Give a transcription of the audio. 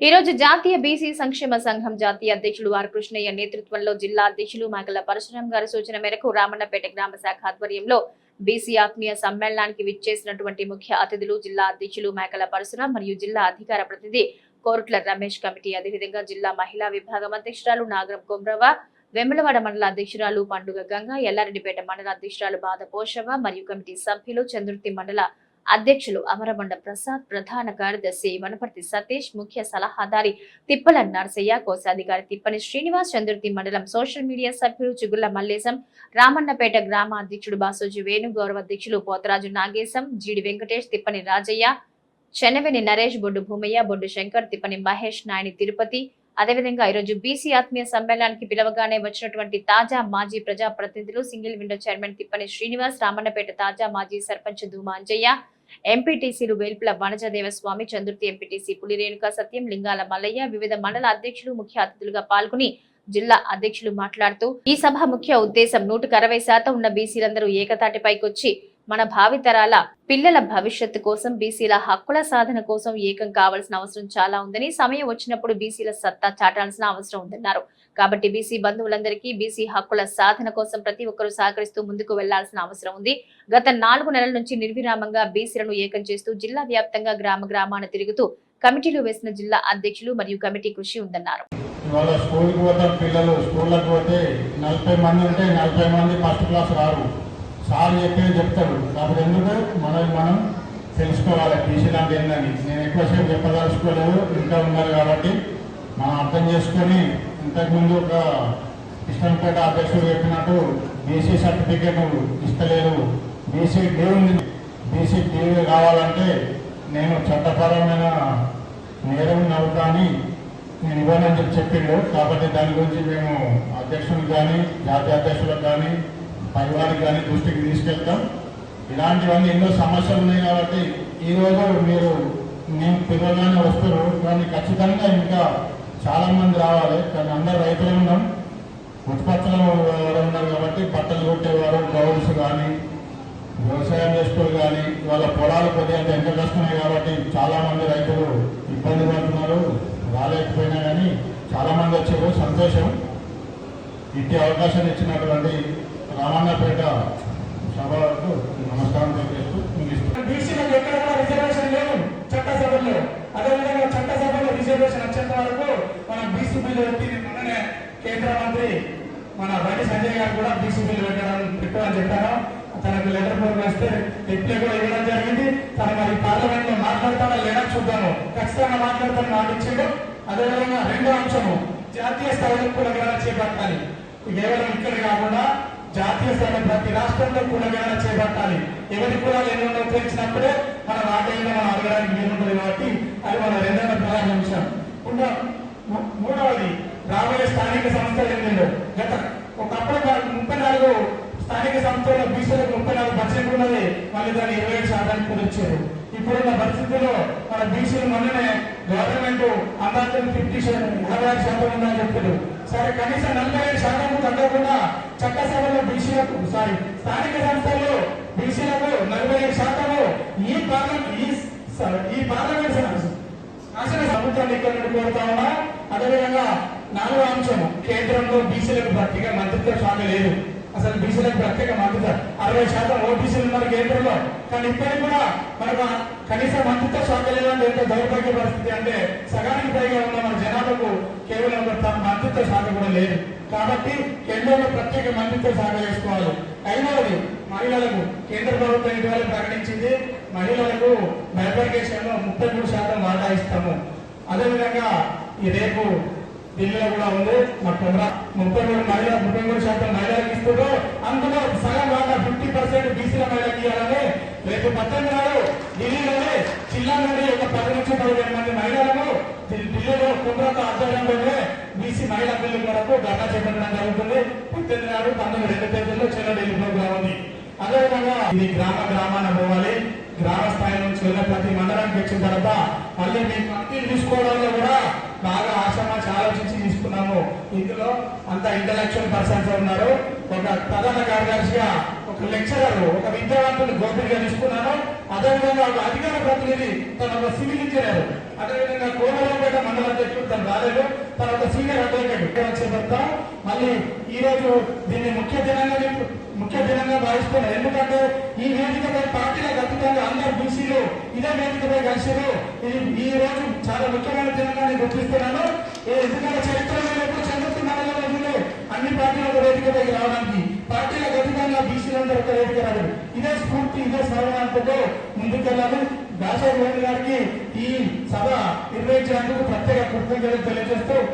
ఈ రోజు జాతీయ బీసీ సంక్షేమ సంఘం జాతీయ అధ్యక్షులు ఆర్ కృష్ణయ్య నేతృత్వంలో జిల్లా అధ్యక్షులు మాగల పరశురాం గారి సూచన మేరకు రామన్నపేట గ్రామ శాఖ ఆధ్వర్యంలో బీసీ ఆత్మీయ సమ్మేళనానికి విచ్చేసినటువంటి ముఖ్య అతిథులు జిల్లా అధ్యక్షులు మేకల పరశురాం మరియు జిల్లా అధికార ప్రతినిధి కోరుట్ల రమేష్ కమిటీ. అదేవిధంగా జిల్లా మహిళా విభాగం అధ్యక్షురాలు నాగరం కొమ్రవ వెమ్మలవాడ మండల అధ్యక్షురాలు పండుగ గంగ ఎల్లారెడ్డిపేట మండల అధ్యక్షురాలు బాధ పోషవ మరియు కమిటీ సభ్యులు చంద్రుతి మండల అధ్యక్షులు అమరబండ ప్రసాద్ ప్రధాన కార్యదర్శి వనపర్తి సతీష్ ముఖ్య సలహాదారి తిప్పల నరసయ్య కోశాధికారి తిప్పని శ్రీనివాస్ చంద్రుతి మండలం సోషల్ మీడియా సభ్యులు చిగుళ్ళ మల్లేశం రామన్నపేట గ్రామ అధ్యక్షుడు బాసోజి వేణు గౌరవ అధ్యక్షులు పోతరాజు నాగేశం జీడి వెంకటేష్ తిప్పని రాజయ్య చెనవెని నరేష్ బొడ్డు భూమయ్య బొడ్డు శంకర్ తిప్పని మహేష్ నాయని తిరుపతి అదేవిధంగా ఈరోజు బీసీ ఆత్మీయ సమ్మేళనానికి పిలవగానే వచ్చినటువంటి తాజా మాజీ ప్రజా ప్రతినిధులు single window chairman Tippani Srinivas Ramannapeta తాజా మాజీ సర్పంచ్ ధూమాంజయ్య ఎంపీటీసీలు వేల్పుల వనజదేవస్వామి చంద్రుతి ఎంపీటీసీ పులిరేణుక సత్యం లింగాల మల్లయ్య వివిధ మండల అధ్యక్షులు ముఖ్య అతిథులుగా పాల్గొని జిల్లా అధ్యక్షులు మాట్లాడుతూ ఈ సభ ముఖ్య ఉద్దేశం నూటికి అరవై శాతం ఉన్న బీసీలందరూ ఏకతాటిపైకొచ్చి మన భావితరాల పిల్లల భవిష్యత్తు కోసం బీసీల హక్కుల సాధన కోసం ఏకం కావాల్సిన అవసరం చాలా ఉందని సమయం వచ్చినప్పుడు బీసీల సత్తా చాటాల్సిన అవసరం ఉందన్నారు. కాబట్టి బీసీ బంధువులందరికీ బీసీ హక్కుల సాధన కోసం ప్రతి ఒక్కరూ సహకరిస్తూ ముందుకు వెళ్ళాల్సిన అవసరం ఉంది. గత నాలుగు నెలల నుంచి నిర్విరామంగా బీసీలను ఏకం చేస్తూ జిల్లా వ్యాప్తంగా గ్రామ గ్రామాన తిరుగుతూ కమిటీలు వేసిన జిల్లా అధ్యక్షులు మరియు కమిటీ కృషి ఉందన్నారు. ఇవాళ స్కూల్కి పోతాం పిల్లలు. స్కూళ్ళకి పోతే నలభై మంది ఉంటే నలభై మంది ఫస్ట్ క్లాస్ రారు. సార్ చెప్పేది చెప్తాడు కాబట్టి ఎందుకు? మనల్ని మనం తెలుసుకోవాలి. బీసీ లాంటి ఏందని. నేను ఎక్కువసేపు చెప్పదలుచుకోలేదు. ఇంకా ఉన్నారు కాబట్టి మనం అర్థం చేసుకొని ఇంతకుముందు ఒక కృష్ణంపేట అధ్యక్షుడు చెప్పినట్టు బీసీ సర్టిఫికేట్ ఇస్తలేదు బీసీ డే బీసీ డే కావాలంటే నేను చట్టపరమైన నేరం నవ్వుతాని నేను ఇవ్వనని చెప్పి చెప్పిండు కాబట్టి దాని గురించి మేము అధ్యక్షులకు కానీ జాతీయ అధ్యక్షులకు కానీ పైవారికి కానీ దృష్టికి తీసుకెళ్తాం. ఇలాంటివన్నీ ఎన్నో సమస్యలు ఉన్నాయి కాబట్టి ఈరోజు మీరు నేను పిల్లగానే వస్తారు కానీ ఖచ్చితంగా ఇంకా చాలామంది రావాలి. కానీ అందరు రైతులు ఉన్నాం. ఉత్పత్తులు ఎవరు ఉన్నారు కాబట్టి బట్టలు కొట్టేవారు గౌడ్స్ కానీ వ్యవసాయం చేసుకోవాలి కానీ వాళ్ళ పొలాలు కొద్దిగా ఎంత కష్టమే కాబట్టి చాలామంది రైతులు ఇబ్బంది పడుతున్నారు. రాలేకపోయినా కానీ చాలామంది వచ్చారు. సంతోషం. ఇట్టి అవకాశం ఇచ్చినటువంటి రామన్నపేట సభకు నమస్కారం తెలియజేస్తూ ముగిస్తున్నాను. బీసీలకు ఎక్కడ కూడా రిజర్వేషన్ లేదు చట్టసభల్లో అదేవిధంగా చట్టసభలో రిజర్వేషన్ వచ్చేంత వరకు మనం బీసీ బిల్లు పెట్టి నేను మొన్ననే కేంద్ర మంత్రి మన బండి సంజయ్ గారు కూడా బీసీ బిల్లు పెట్టడం పెట్టమని చెప్పాను తనకు లెటర్ ఫోన్ వేస్తే రిప్లై కూడా ఇవ్వడం జరిగింది. తను మరి పార్లమెంట్లో మాట్లాడతాడా లేదా చూద్దాము. ఖచ్చితంగా మాట్లాడతాను మాట ఇచ్చిండు. అదేవిధంగా రెండో అంశము జాతీయ స్థాయిలో కూడా చేపట్టాలి. కేవలం ఇక్కడ కాకుండా జాతీయ స్థాయిలో ప్రతి రాష్ట్రంలో కులగణన చేపట్టాలి. ఎవరి కులాలు ఎన్ని ఉన్నో తెలిసినప్పుడే మన రాజ్యాంగం మనం అడగడానికి వీలుంటుంది కాబట్టి అది మన రెండవ ప్రధాన అంశం. ఉన్న మూడవది రాబోయే స్థానిక సంస్థలు ఎన్ని గత ఒకప్పుడు ముప్పై నాలుగు స్థానిక సంస్థల్లో బీసీలకు ముప్పై నాలుగు పర్సెంట్ ఉన్నది. మళ్ళీ దాన్ని ఇరవై ఏడు శాతానికి కుదిర్చారు. ఇప్పుడున్న పరిస్థితుల్లో మన బీసీలు మొన్ననే గవర్నమెంట్ అందరితో ఫిఫ్టీ ఇరవై ఆరు శాతం ఉందని చెప్పారు. సరే కనీసం నలభై ఐదు శాతం తగ్గకుండా చట్టసభలో బీసీలకు సారీ స్థానిక సంస్థల్లో బీసీలకు నలభై ఐదు శాతము ఈ పార్లమెంట్ ఈ పార్లమెంట్ స- ప్రభుత్వాన్ని ఇక్కడ నుండి కోరుతా ఉన్నా అదేవిధంగా నాలుగో అంశం కేంద్రంలో బీసీలకు ప్రత్యేక మంత్రిత్వ శాఖ లేదు. అసలు బీసీలకు ప్రత్యేక మంత్రిత్వ అరవై శాతం ఓబీసీలు ఉన్నారు కేంద్రంలో. కానీ ఇప్పటికి కూడా మనకు ఆ కనీస మంత్రిత్వ శాఖ లేదంటే ఎంత దౌర్భాగ్య పరిస్థితి అంటే సగానికి పైగా ఉన్న మన కేవలం ఒక మంత్రిత్వ శాఖ కూడా లేదు. కాబట్టి కేంద్రంలో ప్రత్యేక మంత్రిత్వ శాఖ వేసుకోవాలి. ఐదవది మహిళలకు కేంద్ర ప్రభుత్వం ఇటీవల ప్రకటించింది మహిళలకు బైఫర్కేషన్లో ముప్పై మూడు శాతం వాటా ఇస్తాము. అదేవిధంగా ఈ రేపు ఢిల్లీలో కూడా ఉంది. మా కుమ్రా ముప్పై మూడు మహిళ ముప్పై మూడు శాతం మహిళలకు ఇస్తుందో అందులో సగం వాటా ఫిఫ్టీ పర్సెంట్ బీసీల మహిళలకు ఇవ్వాలని రేపు పద్దెనిమిది నాడు ఢిల్లీలోనే జిల్లా నుండి ఒక పది నుంచి పదిహేను మంది మహిళలకు మహిళా పిల్లల కొరకు ధర్నా చేపట్టడం జరుగుతుంది. పద్దెనిమిది నాడు పంతొమ్మిది రెండు తేదీల్లో చిన్న డెలివరీగా ఉంది. అదేవిధంగా ఇది గ్రామ గ్రామాన పోవాలి. గ్రామ స్థాయి నుంచి వెళ్ళిన ప్రతి మండలానికి వచ్చిన తర్వాత మళ్ళీ మీ కమిటీలు తీసుకోవడంలో కూడా బాగా ఆశ్రమాచి ఆలోచించి తీసుకున్నాము. ఇందులో అంత ఇంటలెక్చువల్ పర్సన్స్ ఉన్నారు. ఒక ప్రధాన కార్యదర్శిగా లెక్చరర్ ఒక విద్యావంతుని గోపిడిగా తీసుకున్నాను. అదేవిధంగా ఒక అధికార ప్రతినిధి తన ఒక సివిల్ ఇంజనీర్. అదేవిధంగా కోమలంపేట మండల అధ్యక్షుడు తను రాలేదు. తన ఒక సీనియర్ అడ్వకేట్ చేపడతాం మళ్ళీ ఈ రోజు దీన్ని ముఖ్య దినంగా ముఖ్య దినంగా భావిస్తున్నాను ఎందుకంటే ఈ వేదికపై పార్టీలో ఖచ్చితంగా అందరు బీసీలు ఇదే వేదికపై కలిసిరు ఇది ఈ రోజు చాలా ముఖ్యమైన దినంగా నేను గుర్తిస్తున్నాను ఎందుకంటే చరిత్రలో ఎప్పుడు చంద్రబాబు అన్ని పార్టీలు ఒక వేదికపైకి రావడానికి ఖచ్చితంగా బీసీలందరూ ఇదే స్ఫూర్తి ఇదే స్మరణతో ముందుకెళ్ళాలి. దాసరి గారికి ఈ సభ నిర్వహించినందుకు ప్రత్యేక కృతజ్ఞతలు తెలియజేస్తూ